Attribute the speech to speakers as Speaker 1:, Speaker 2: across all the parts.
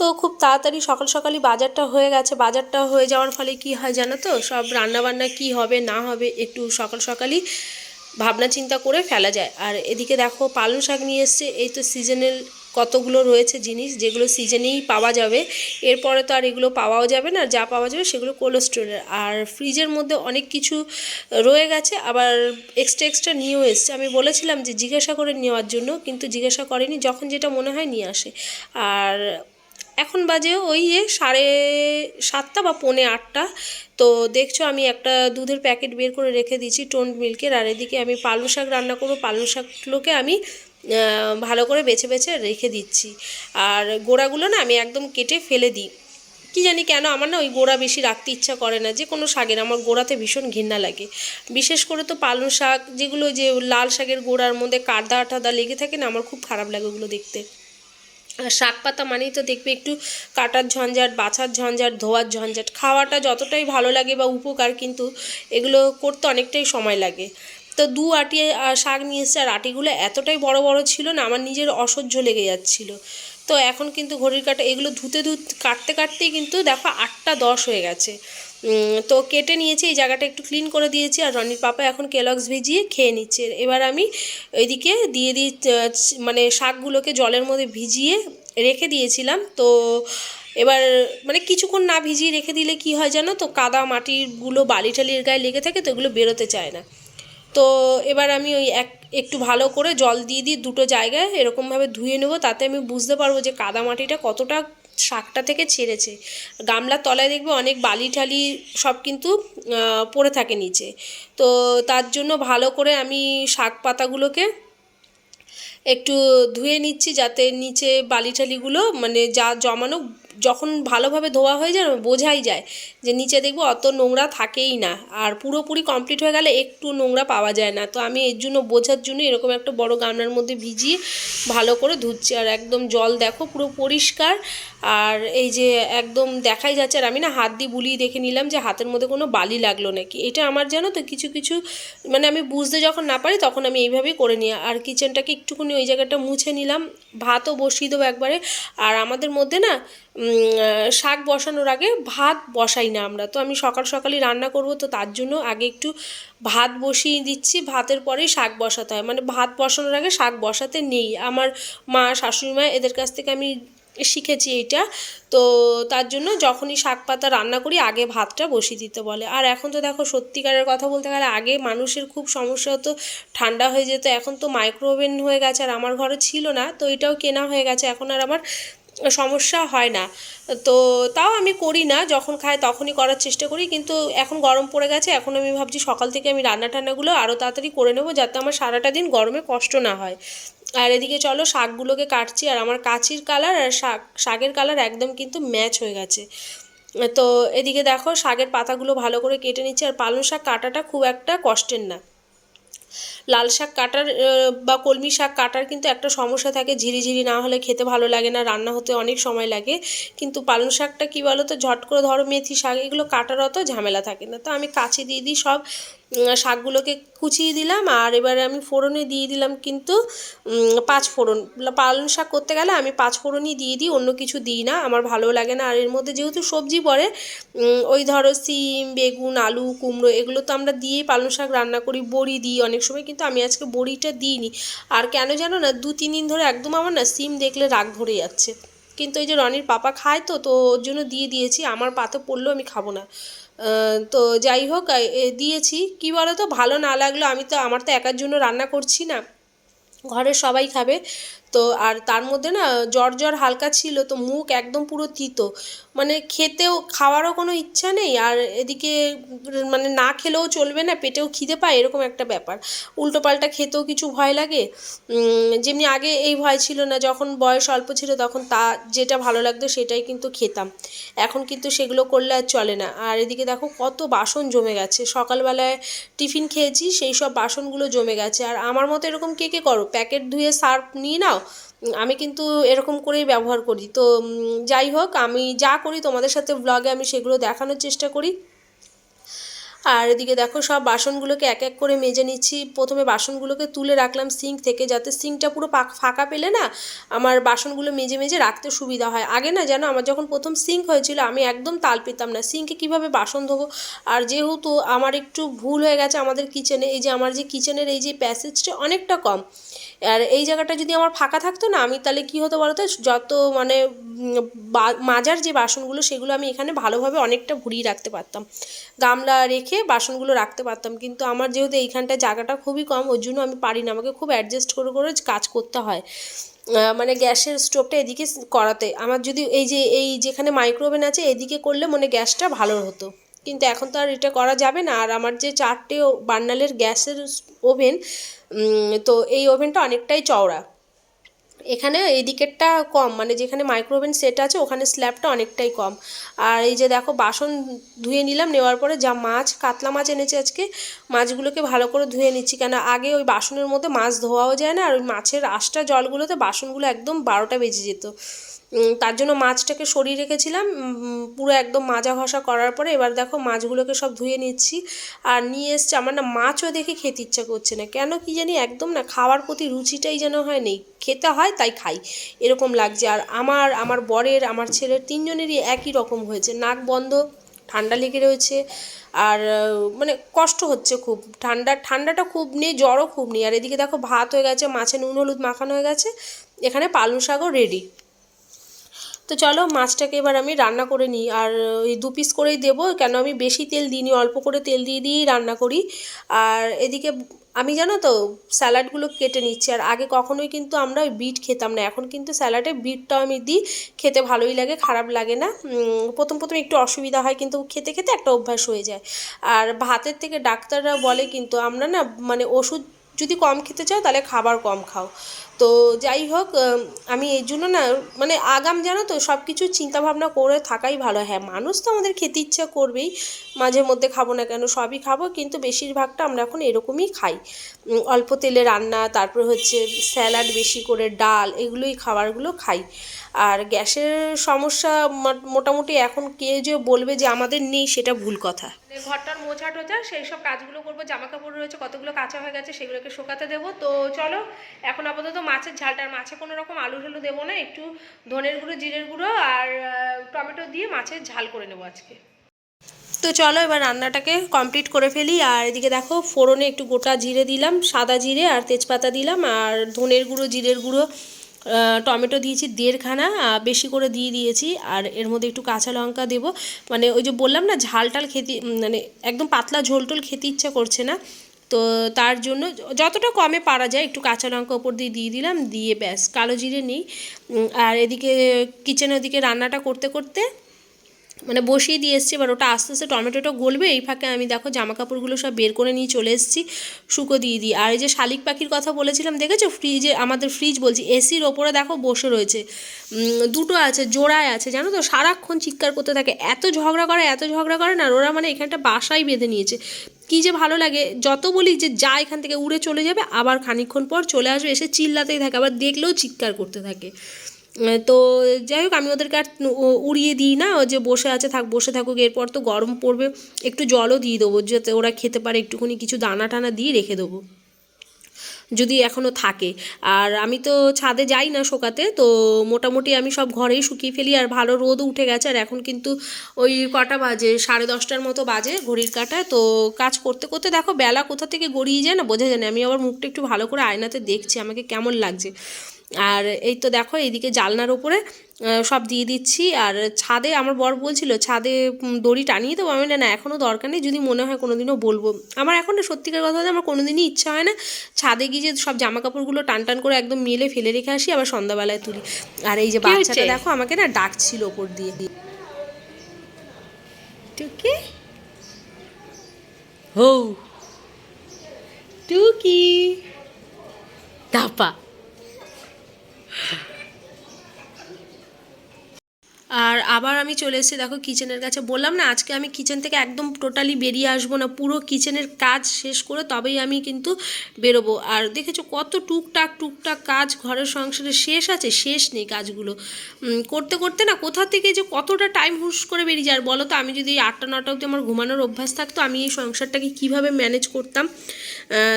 Speaker 1: তো খুব তাড়াতাড়ি সকাল সকালই বাজারটা হয়ে গেছে। বাজারটা হয়ে যাওয়ার ফলে কি হয় জানো তো? সব রান্নাবান্না কি হবে, না হবে একটু সকাল সকালই ভাবনা চিন্তা করে ফেলা যায়। আর এদিকে দেখো পালং শাক নিয়ে এসছে। এই তো সিজনাল কতগুলো রয়েছে জিনিস, যেগুলো সিজনেই পাওয়া যাবে। এরপরে তো আর এগুলো পাওয়াও যাবে না, যা পাওয়া যাবে সেগুলো কোল্ড স্টোরের আর ফ্রিজের মধ্যে অনেক কিছু রয়ে গেছে, আবার এক্সট্রা এক্সট্রা নিয়েও এসছে। আমি বলেছিলাম যে জিজ্ঞাসা করে নেওয়ার জন্য, কিন্তু জিজ্ঞাসা করেনি। যখন যেটা মনে হয় নিয়ে আসে। আর এখন বাজে ওই সাড়ে সাতটা বা পৌনে আটটা। তো দেখছ আমি একটা দুধের প্যাকেট বের করে রেখে দিয়েছি টোন্ড মিল্কের। আর এদিকে আমি পালং শাক রান্না করব। পালং শাকগুলোকে আমি ভালো করে বেছে বেছে রেখে দিচ্ছি। আর গোড়াগুলো না আমি একদম কেটে ফেলে দিই। কি জানি কেন আমার না ওই গোড়া বেশি রাখতে ইচ্ছা করে না। যে কোনো শাকের আমার গোড়াতে ভীষণ ঘৃণা লাগে। বিশেষ করে তো পালং শাক যেগুলো যে লাল শাকের গোড়ার মধ্যে কাদা টাদা লেগে থাকে না, আমার খুব খারাপ লাগে ওগুলো দেখতে। শাক পাতা মানেই তো দেখবে একটু কাটার ঝঞ্ঝাট, বাছার ঝঞ্ঝাট, ধোয়ার ঝঞ্ঝাট। খাওয়াটা যতটাই ভালো লাগে বা উপকার কিন্তু এগুলো করতে অনেকটাই সময় লাগে। তো দু আটি শাক নিয়ে এসছে আর আটিগুলো এতটাই বড় বড় ছিল না, আমার নিজের অসহ্য লেগে যাচ্ছিল। তো এখন কিন্তু ঘড়ির কাটা, এগুলো ধুতে ধুতে, কাটতে কাটতেই কিন্তু দেখো আটটা দশ হয়ে গেছে। তো কেটে নিয়েছি, এই জায়গাটা একটু ক্লিন করে দিয়েছি আর রনির পাপা এখন কেলক্স ভিজিয়ে খেয়ে নিচ্ছে। এবার আমি ওইদিকে দিয়ে দিই মানে শাকগুলোকে জলের মধ্যে ভিজিয়ে রেখে দিয়েছিলাম। তো এবার মানে কিছুক্ষণ না ভিজিয়ে রেখে দিলে কি হয় জানো তো, কাদা মাটিরগুলো বালি টালির গায়ে লেগে থাকে তো এগুলো বেরোতে চায় না। তো এবার আমি ওই এক, একটু ভালো করে জল দিয়ে দিই দুটো জায়গায়, এরকমভাবে ধুয়ে নেব, তাতে আমি বুঝতে পারব যে কাদা মাটিটা কতটা শাকটা থেকে ছেড়েছে। গামলার তলায় দেখবে অনেক বালি ঠালি সব কিন্তু পড়ে থাকে নিচে। তো তার জন্য ভালো করে আমি শাক পাতাগুলোকে একটু ধুয়ে নিচ্ছি যাতে নিচে বালি ঠালিগুলো মানে যা জমানো যখন ভালোভাবে ধোয়া হয়ে যায়, বোঝাই যায় যে নিচে দেখব অত নোংরা থাকেই না। আর পুরোপুরি কমপ্লিট হয়ে গেলে একটু নোংরা পাওয়া যায় না। তো আমি এর জন্য, বোঝার জন্য এরকম একটা বড় গামলার মধ্যে ভিজিয়ে ভালো করে ধুচ্ছি। আর একদম জল দেখো, পুরো পরিষ্কার। আর এই যে একদম দেখাই যাচ্ছে, আর আমি না হাত দিয়ে বুলিয়ে দেখে নিলাম যে হাতের মধ্যে কোনো বালি লাগল নাকি। এটা আমার জানো তো, কিছু কিছু মানে আমি বুঝতে যখন না পারি তখন আমি এইভাবেই করে নিই। আর কিচেনটাকে একটুখানি ওই জায়গাটা মুছে নিলাম। ভাতও বসিয়ে দেবো একবারে। আর আমাদের মধ্যে না শাক বসানোর আগে ভাত বসাই না আমরা। তো আমি সকাল সকালই রান্না করব, তো তার জন্য আগে একটু ভাত বসিয়ে দিচ্ছি। ভাতের পরেই শাক বসাতে হয়। মানে ভাত বসানোর আগে শাক বসাতে নেই। আমার মা, শাশুড়ি মা এদের কাছ থেকে আমি শিখেছি এইটা। তো তার জন্য যখনই শাক পাতা রান্না করি, আগে ভাতটা বসিয়ে দিতে বলে। আর এখন তো দেখো, সত্যিকারের কথা বলতে গেলে আগে মানুষের খুব সমস্যা হতো, ঠান্ডা হয়ে যেত। এখন তো মাইক্রোওভেন হয়ে গেছে আর আমার ঘরে ছিল না, তো এটাও কেনা হয়ে গেছে। এখন আর আমার সমস্যা হয় না। তো তাও আমি করি না, যখন খাই তখনই করার চেষ্টা করি, কিন্তু এখন গরম পড়ে গেছে, এখন আমি ভাবছি সকাল থেকে আমি রান্না টান্নাগুলো আরও তাড়াতাড়ি করে নেব, যাতে আমার সারাটা দিন গরমে কষ্ট না হয়। আর এদিকে চলো, শাকগুলোকে কাটছি, আর আমার কাচির কালার আর শাক, শাকের কালার একদম কিন্তু ম্যাচ হয়ে গেছে। তো এদিকে দেখো, শাকের পাতাগুলো ভালো করে কেটে নিচ্ছি, আর পালং শাক কাটাটা খুব একটা কষ্টের না। লাল শাক কাটার বা কলমি শাক কাটার কিন্তু একটা সমস্যা থাকে, ঝিরিঝিরি না হলে খেতে ভালো লাগে না, রান্না হতে অনেক সময় লাগে। কিন্তু পালং শাকটা কী বলো তো ঝট করে ধরো মেথি শাক, এগুলো কাটার অত ঝামেলা থাকে না। তো আমি কাছে দিয়ে দিই সব শাকগুলোকে কুচিয়ে দিলাম, আর এবারে আমি ফোড়নে দিয়ে দিলাম কিন্তু পাঁচ ফোড়ন। পালং শাক করতে গেলে আমি পাঁচ ফোড়নই দিয়ে দিই, অন্য কিছু দিই না, আমার ভালো লাগে না। আর এর মধ্যে যেহেতু সবজি পড়ে ওই ধরো সিম, বেগুন, আলু, কুমড়ো, এগুলো তো আমরা দিয়েই পালং শাক রান্না করি, বড়ি দিই অনেক সময় কিন্তু আমি আজকে বড়িটা দিইনি। আর কেন জানো না, দু, তিন দিন ধরে একদম আমার না সিম দেখলে রাগ ধরে যাচ্ছে। কিন্তু এই যে রনির পাপা খায় তো তো ওর জন্য দিয়ে দিয়েছি, আমার পাতে পড়লেও আমি খাব না। তো যাই হোক দিয়েছি। কী বলো তো ভালো না লাগল, আমি তো, আমার তো একার জন্য রান্না করছি না। ঘরের সবাই খাবে। তো আর তার মধ্যে না, জ্বর জ্বর হালকা ছিল, তো মুখ একদম পুরো তিতো। মানে খেতেও, খাওয়ারও কোনো ইচ্ছা নেই আর এদিকে মানে না খেলেও চলবে না, পেটেও খিদে পায়, এরকম একটা ব্যাপার। উল্টোপাল্টা খেতেও কিছু ভয় লাগে। যেমনি আগে এই ভয় ছিল না, যখন বয়স অল্প ছিল তখন তা যেটা ভালো লাগতো সেটাই কিন্তু খেতাম। এখন কিন্তু সেগুলো করলে আর চলে না। আর এদিকে দেখো কত বাসন জমে গেছে। সকালবেলায় টিফিন খেয়েছি, সেই সব বাসনগুলো জমে গেছে। আর আমার মতো এরকম কে কে করো? প্যাকেট ধুয়ে সার্ফ নিয়ে নাও আমি কিন্তু এরকম করেই ব্যবহার করি। তো যাই হোক, আমি যা করি তোমাদের সাথে ব্লগে আমি সেগুলো দেখানোর চেষ্টা করি। আর এদিকে দেখো, সব বাসনগুলোকে এক এক করে মেজে নিচ্ছি। প্রথমে বাসনগুলোকে তুলে রাখলাম সিঙ্ক থেকে, যাতে সিঙ্কটা পুরো ফাঁকা পেলে না আমার বাসনগুলো মেজে মেজে রাখতে সুবিধা হয়। আগে না যেন আমার যখন প্রথম সিঙ্ক হয়েছিল, আমি একদম তাল পেতাম না। সিঙ্কে কীভাবে বাসন ধোবো? আর যেহেতু আমার একটু ভুল হয়ে গেছে আমাদের কিচেনে এই যে আমার যে কিচেনের এই যে প্যাসেজটা অনেকটা কম আর এই জায়গাটা যদি আমার ফাঁকা থাকতো না, আমি তাহলে কি হতো বলতো? যত মানে মাজার যে বাসনগুলো, সেগুলো আমি এখানে ভালোভাবে অনেকটা ভরিয়ে রাখতে পারতাম। গামলা রেখে বাসনগুলো রাখতে পারতাম। কিন্তু আমার যেহেতু এইখানটা জায়গাটা খুবই কম, ওর জন্য আমি পারি না। আমাকে খুব অ্যাডজাস্ট করে করে কাজ করতে হয়। মানে গ্যাসের স্টোভটা এদিকে করাতে। আমার যদি এই যে, এই যেখানে মাইক্রোওভেন আছে, এদিকে করলে মানে গ্যাসটা ভালো হতো। কিন্তু এখন তো আর এটা করা যাবে না। আর আমার যে চারটে বার্নালের গ্যাসের ওভেন তো এই ওভেনটা অনেকটাই চওড়া। এখানে এই দিকেরটা কম মানে যেখানে মাইক্রোওভেন সেট আছে, ওখানে স্ল্যাবটা অনেকটাই কম। আর এই যে দেখো, বাসন ধুয়ে নিলাম, নেওয়ার পরে যা মাছ, কাতলা মাছ এনেছে আজকে, মাছগুলোকে ভালো করে ধুয়ে নিচ্ছি। কেন, আগে ওই বাসনের মধ্যে মাছ ধোয়াও যায় না, আর ওই মাছের আশটা জলগুলোতে বাসনগুলো একদম বারোটা বেজে যেত। তার জন্য মাছটাকে সরিয়ে রেখেছিলাম। পুরো একদম মাজা ঘষা করার পরে এবার দেখো মাছগুলোকে সব ধুয়ে নিচ্ছি। আর নিয়ে এসছে, আমার না মাছও দেখে খেতে ইচ্ছা করছে না। কেন কি জানি একদম না খাওয়ার প্রতি রুচিটাই যেন হয় নেই। খেতে হয় তাই খাই। এরকম লাগছে। আর আমার আমার বরের, আমার ছেলের তিনজনেরই একই রকম হয়েছে। নাক বন্ধ, ঠান্ডা লেগে রয়েছে। আর মানে কষ্ট হচ্ছে খুব। ঠান্ডা, ঠান্ডাটা খুব নেই, জ্বরও খুব নেই। আর এদিকে দেখো ভাত হয়ে গেছে, মাছে নুন, হলুদ মাখানো হয়ে গেছে। এখানে পালং শাকও রেডি তো চলো মাছটাকে এবার আমি রান্না করে নিই। আর ওই দু পিস করেই দেবো, কেন আমি বেশি তেল দিইনি, অল্প করে তেল দিয়ে দিয়েই রান্না করি। আর এদিকে আমি জানো তো, স্যালাডগুলো কেটে নিচ্ছি। আর আগে কখনোই কিন্তু আমরা ওই বিট খেতাম না, এখন কিন্তু স্যালাডে বিটটাও আমি দিই, খেতে ভালোই লাগে, খারাপ লাগে না। প্রথম প্রথম একটু অসুবিধা হয়, কিন্তু খেতে খেতে একটা অভ্যাস হয়ে যায়। আর ভাতের থেকে ডাক্তাররা বলে কিন্তু, আমরা না মানে ওষুধ যদি কম খেতে চাও, তাহলে খাবার কম খাও। তো যাই হোক আমি এই জন্য না মানে আগাম জানো তো সব কিছু চিন্তাভাবনা করে থাকাই ভালো। হ্যাঁ মানুষ তো আমাদের খেতে ইচ্ছা করবেই, মাঝে মধ্যে খাব না কেন, সবই খাব, কিন্তু বেশিরভাগটা আমরা এখন এরকমই খাই। অল্প তেলে রান্না, তারপর হচ্ছে স্যালাড বেশি করে, ডাল, এগুলোই খাবারগুলো খাই। আর গ্যাসের সমস্যা মোটামুটি এখন কে যে বলবে যে আমাদের নেই, সেটা ভুল কথা। ঘরটার মোছা টোচা সেই সব কাজগুলো করব জামা কাপড় রয়েছে, কতগুলো কাঁচা হয়ে গেছে, সেগুলোকে শুকাতে দেবো। তো চলো, এখন আপাতত মাছের ঝালটার মাছে কোনো রকম আলু ঢালু দেবো না, একটু ধনের গুঁড়ো, জিরের গুঁড়ো, আর টমেটো দিয়ে মাছের ঝাল করে নেব আজকে। তো চলো এবার রান্নাটাকে কমপ্লিট করে ফেলি। আর এদিকে দেখো, ফোড়নে একটু গোটা জিরে দিলাম, সাদা জিরে আর তেজপাতা দিলাম, আর ধনের গুঁড়ো, জিরের গুঁড়ো টমেটো দিয়েছি দেড়খানা বেশি করে দিয়ে দিয়েছি। আর এর মধ্যে একটু কাঁচা লঙ্কা দেবো। মানে ওই যে বললাম না, ঝাল টাল খেতে মানে একদম পাতলা ঝোল টোল খেতে ইচ্ছা করছে না। তো তার জন্য যতটা কমে পারা যায়, একটু কাঁচা লঙ্কা ওপর দিয়ে দিয়ে দিলাম, দিয়ে ব্যাস, কালো জিরে নেই। আর এদিকে কিচেনের ওদিকে রান্নাটা করতে করতে মানে বসিয়ে দিয়ে এসছি, এবার ওটা আস্তে আস্তে টমেটোটা গলবে, এই ফাঁকে আমি দেখো জামা কাপড়গুলো সব বের করে নিয়ে চলে এসেছি, শুকো দিয়ে দিই। আর এই যে শালিক পাখির কথা বলেছিলাম, দেখেছ? ফ্রিজে, আমাদের ফ্রিজ বলছি, এসির ওপরে দেখো বসে রয়েছে। দুটো আছে, জোড়ায় আছে, জানো তো? সারাক্ষণ চিৎকার করতে থাকে, এত ঝগড়া করে, এত ঝগড়া করে না ওরা মানে এখানটা বাসাই বেঁধে নিয়েছে। কী যে ভালো লাগে, যত বলি যে যা এখান থেকে উড়ে চলে যাবে, আবার খানিকক্ষণ পর চলে আসবে, এসে চিল্লাতেই থাকে, আবার দেখলেও চিৎকার করতে থাকে। তো যাই হোক, আমি ওদেরকে আর উড়িয়ে দিই না। যে বসে আছে, থাক, বসে থাকুক, এরপর তো গরম পড়বে। একটু জলও দিয়ে দেবো, যাতে ওরা খেতে পারে। একটুখানি কিছু দানা টানা দিয়ে রেখে দেবো, যদি এখনও থাকে। আর আমি তো ছাদে যাই না শোকাতে, তো মোটামুটি আমি সব ঘরেই শুকিয়ে ফেলি। আর ভালো রোদ উঠে গেছে, আর এখন কিন্তু ওই কটা বাজে, সাড়ে দশটার মতো বাজে ঘড়ির কাঁটায় তো কাজ করতে করতে দেখো, বেলা কোথা থেকে গড়িয়ে যায় না, বোঝা যায় না। আমি আবার মুখটা একটু ভালো করে আয়নাতে দেখছি, আমাকে কেমন লাগছে। আর এই তো দেখো এইদিকে জালনার উপরে আহ, সব দিয়ে দিচ্ছি। আর ছাদে আমার বর বলছিল ছাদে দড়ি টানিয়ে দেবো? আমি না এখনও দরকার নেই। যদি মনে হয় কোনো দিনও বলব। আমার এখন সত্যিকার কথা বলতে আমার কোনো দিনই ইচ্ছা হয় না। ছাদে গিয়ে যে সব জামা কাপড়গুলো টান টান করে একদম মেলে ফেলে রেখে আসি আবার সন্ধ্যাবেলায় তুলি। আর এই যে বাচ্চাটা দেখো আমাকে না ডাকছিল ওপর দিয়ে। টুকি? হো। টুকি। দাপা। আর আবার আমি চলে এসেছি, দেখো কিচেনের কাছে। বললাম না, আজকে আমি কিচেন থেকে একদম টোটালি বেরিয়ে আসব না, পুরো কিচেনের কাজ শেষ করে তবেই আমি কিন্তু বেরোবো। আর দেখেছ কত টুকটাক টুকটাক কাজ ঘরের সংসারে শেষ আছে, শেষ নেই কাজগুলো। করতে করতে না কোথা থেকে যে কতটা টাইম হুস করে বেরিয়ে যায় বলো তো, আমি যদি আটটা, নটা অবধি আমার ঘুমানোর অভ্যাস থাকতো, আমি এই সংসারটাকে কীভাবে ম্যানেজ করতাম?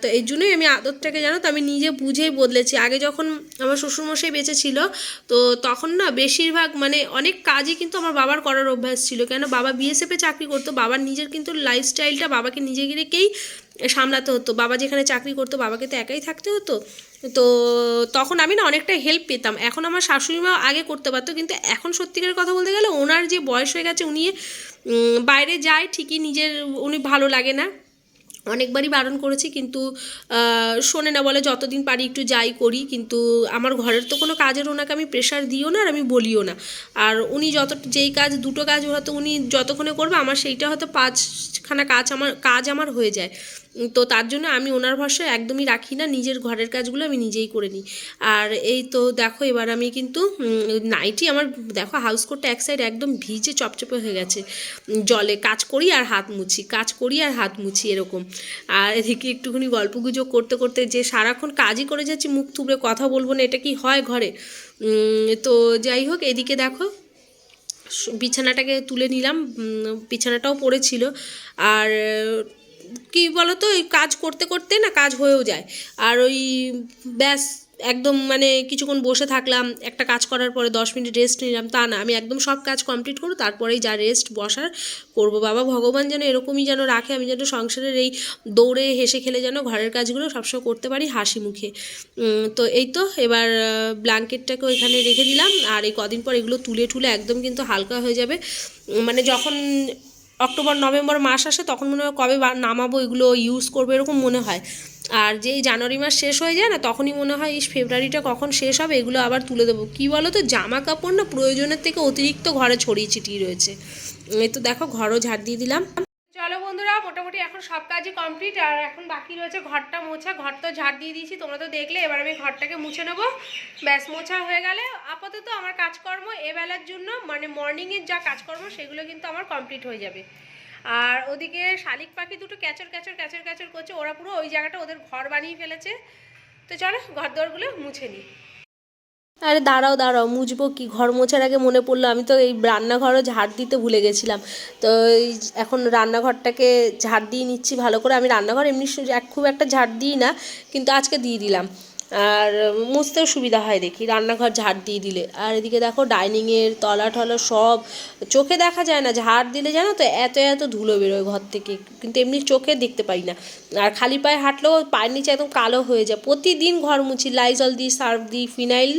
Speaker 1: তো এই জন্যই আমি আদরটাকে জানো তো, আমি নিজে বুঝেই বদলেছি। আগে যখন আমার শ্বশুরমশাই বেঁচে ছিল, তো তখন না বেশিরভাগ মানে অনেক কাজই কিন্তু আমার বাবার করার অভ্যাস ছিল। কেন? বাবা বিএসএফে চাকরি করতো, বাবার নিজের কিন্তু লাইফস্টাইলটা বাবাকে নিজে নিজেকেই সামলাতে হতো। বাবা যেখানে চাকরি করতো, বাবাকে তো একাই থাকতে হতো। তো তখন আমি না অনেকটা হেল্প পেতাম। এখন আমার শাশুড়ি মা আগে করতে পারতো, কিন্তু এখন সত্যিকারের কথা বলতে গেলে ওনার যে বয়স হয়ে গেছে, উনি বাইরে যায় ঠিকই, নিজের, উনি ভালো লাগে না। অনেকবারই বারণ করেছি, কিন্তু শোনে না বলে যতদিন পারি একটু যাই করি, কিন্তু আমার ঘরের তো কোনো কাজের ওনাকে আমি প্রেশার দিও না আর আমি বলিও না। আর উনি যত, যেই কাজ, দুটো কাজ হয়তো উনি যতক্ষণে করবে, আমার সেইটা হয়তো পাঁচখানা কাজ আমার কাজ আমার হয়ে যায়। তো তার জন্য আমি ওনার ভরসায় একদমই রাখি না, নিজের ঘরের কাজগুলো আমি নিজেই করে নিই। আর এই তো দেখো, এবার আমি কিন্তু নাইটি আমার, দেখো হাউস কোটটা এক সাইড একদম ভিজে চপচপে হয়ে গেছে। জলে কাজ করি আর হাত মুছি, কাজ করি আর হাত মুছি এরকম। আর এদিকে একটুখানি গল্প গুজব করতে করতে যে সারাক্ষণ কাজই করে যাচ্ছি, মুখ থুবড়ে কথা বলব না, এটা কি হয় ঘরে? তো যাই হোক, এদিকে দেখো বিছানাটাকে তুলে নিলাম বিছানাটাও পড়েছিল। আর, কি বলতো, ওই কাজ করতে করতে না কাজ হয়েও যায়। আর ওই, ব্যাস একদম মানে কিছুক্ষণ বসে থাকলাম, একটা কাজ করার পরে দশ মিনিট রেস্ট নিলাম, তা না। আমি একদম সব কাজ কমপ্লিট করব তারপরেই যা রেস্ট বসার করব। বাবা ভগবান যেন এরকমই যেন রাখে, আমি যেন সংসারের এই দৌড়ে হেসে খেলে যেন ঘরের কাজগুলো সবসময় করতে পারি হাসি মুখে। তো এই তো, এবার ব্ল্যাঙ্কেটটাকে ওইখানে রেখে দিলাম, আর এই কদিন পর এগুলো তুলে ঠুলে একদম কিন্তু হালকা হয়ে যাবে। মানে যখন অক্টোবর, নভেম্বর মাস আসে, তখন মনে হয় কবে নামাবো, এগুলো ইউজ করব, এরকম মনে হয়। আর যেই জানুয়ারি মাস শেষ হয়ে যায় না, তখনই মনে হয় এই ফেব্রুয়ারিটা কখন শেষ হবে? এগুলো আবার তুলে দেবো। কী বলো তো জামা কাপড় না প্রয়োজনের থেকে অতিরিক্ত ঘরে ছড়িয়ে ছিটিয়ে রয়েছে। এই তো দেখো, ঘরও ঝাড় দিয়ে দিলাম। চলো বন্ধুরা, মোটামুটি এখন সব কাজই কমপ্লিট, আর এখন বাকি রয়েছে ঘরটা মোছা। ঘর তো ঝাড় দিয়ে দিয়েছি, তোমরা তো দেখলে, এবার আমি ঘরটাকে মুছে নেব। ব্যাস, মোছা হয়ে গেলে আপাতত আমার কাজকর্ম এবেলার জন্য মানে মর্নিংয়ের যা কাজকর্ম, সেগুলো কিন্তু আমার কমপ্লিট হয়ে যাবে। আর ওদিকে শালিক পাখি দুটো ক্যাচর ক্যাচর ক্যাচর ক্যাচর করছে। ওরা পুরো ওই জায়গাটা ওদের ঘর বানিয়ে ফেলেছে। তো চলো ঘর দোরগুলো মুছে নিই। আরে দাঁড়াও দাঁড়াও, মুছবো কি? ঘর মোছার আগে মনে পড়ল, আমি তো এই রান্নাঘরও ঝাড় দিতে ভুলে গেছিলাম। তো এখন রান্নাঘরটাকে ঝাড় দিয়ে নিচ্ছি ভালো করে। আমি রান্নাঘর এমনি এক- খুব একটা ঝাড় দিই না, কিন্তু আজকে দিয়ে দিলাম। আর মুছতেও সুবিধা হয় দেখি, রান্নাঘর ঝাড় দিয়ে দিলে। আর এদিকে দেখো ডাইনিংয়ের তলা টলা সব চোখে দেখা যায় না, ঝাড় দিলে জানো তো এত এত ধুলো বেরোয় ঘর থেকে, কিন্তু এমনি চোখে দেখতে পাই না। আর খালি পায়ে হাঁটলেও পায়ের নিচে একদম কালো হয়ে যায়। প্রতিদিন ঘর মুছি লাইজল দিই, সার্ফ দিই, ফিনাইল।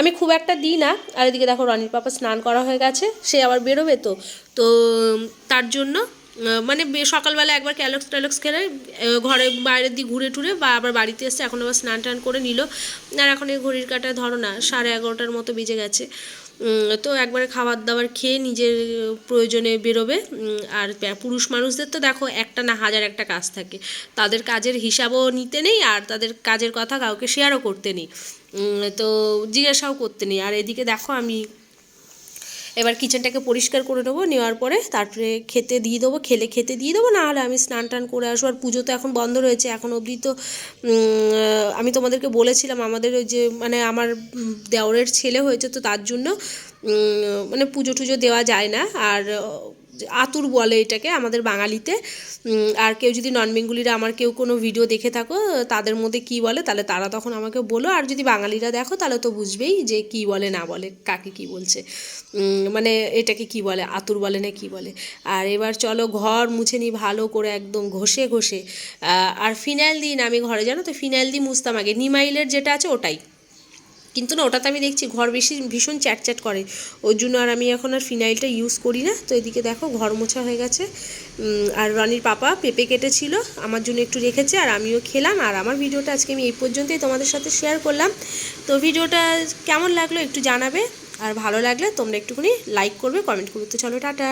Speaker 1: আমি খুব একটা দিই না। আর এদিকে দেখো রনির পাপা স্নান করা হয়ে গেছে, সে আবার বেরোবে তো। তো, তার জন্য মানে সকালবেলা একবার ক্যালক্স ট্যালক্স খেলে ঘরে বাইরের দিকে ঘুরে টুরে বা আবার বাড়িতে এসছে এখন আবার স্নান টান করে নিল। আর এখন এই ঘড়ির কাটা ধরো না, সাড়ে এগারোটার মতো বেজে গেছে। তো একবারে খাবার দাবার খেয়ে নিজের প্রয়োজনে বেরোবে। আর পুরুষ মানুষদের তো দেখো একটা না হাজার একটা কাজ থাকে। তাদের কাজের হিসাবও নিতে নেই আর তাদের কাজের কথা কাউকে শেয়ারও করতে নেই। তো জিজ্ঞাসাও করতে নেই। আর এদিকে দেখো আমি এবার কিচেনটাকে পরিষ্কার করে নেব, নেওয়ার পরে তারপরে খেতে দিয়ে দেবো, খেলে খেতে দিয়ে দেবো নাহলে আমি স্নান টান করে আসব। আর পুজো তো এখন বন্ধ রয়েছে, এখন অবধি তো আমি তোমাদেরকে বলেছিলাম, আমাদের ওই যে মানে আমার দেওরের ছেলে হয়েছে তো তার জন্য মানে পুজো টুজো দেওয়া যায় না। আর আতুর বলে এটাকে আমাদের বাঙালিতে। আর কেউ যদি নন বেঙ্গলিরা আমার কেউ কোনো ভিডিও দেখে থাকো, তাদের মধ্যে কি বলে, তাহলে তারা তখন আমাকে বলো। আর যদি বাঙালিরা দেখো, তাহলে তো বুঝবেই যে কি বলে, না বলে, কাকে কি বলছে। মানে এটাকে কি বলে, আতুর বলে না কি বলে। আর এবার চলো ঘর মুছে নিই ভালো করে একদম ঘষে ঘষে। আর ফিনাইল দিই না আমি ঘরে, জানো তো? ফিনাইল দিই মুছতাম আগে নিমাইলের যেটা আছে, ওটাই। কিন্তু না, ওটাতে আমি দেখছি ঘর বেশি ভীষণ চ্যাটচ্যাট করে। ওই জন্য আর আমি এখন আর ফিনাইলটা ইউজ করি না। তো এদিকে দেখো ঘর মোছা হয়ে গেছে। আর রনির পাপা পেঁপে কেটেছিল, আমার জন্য একটু রেখেছে, আর আমিও খেলাম। আর আমার ভিডিওটা আজকে আমি এই পর্যন্তই তোমাদের সাথে শেয়ার করলাম। তো ভিডিওটা কেমন লাগল একটু জানাবে, আর ভালো লাগলে তোমরা একটুখানি লাইক করবে কমেন্ট করবে। তো চলো, টাটা।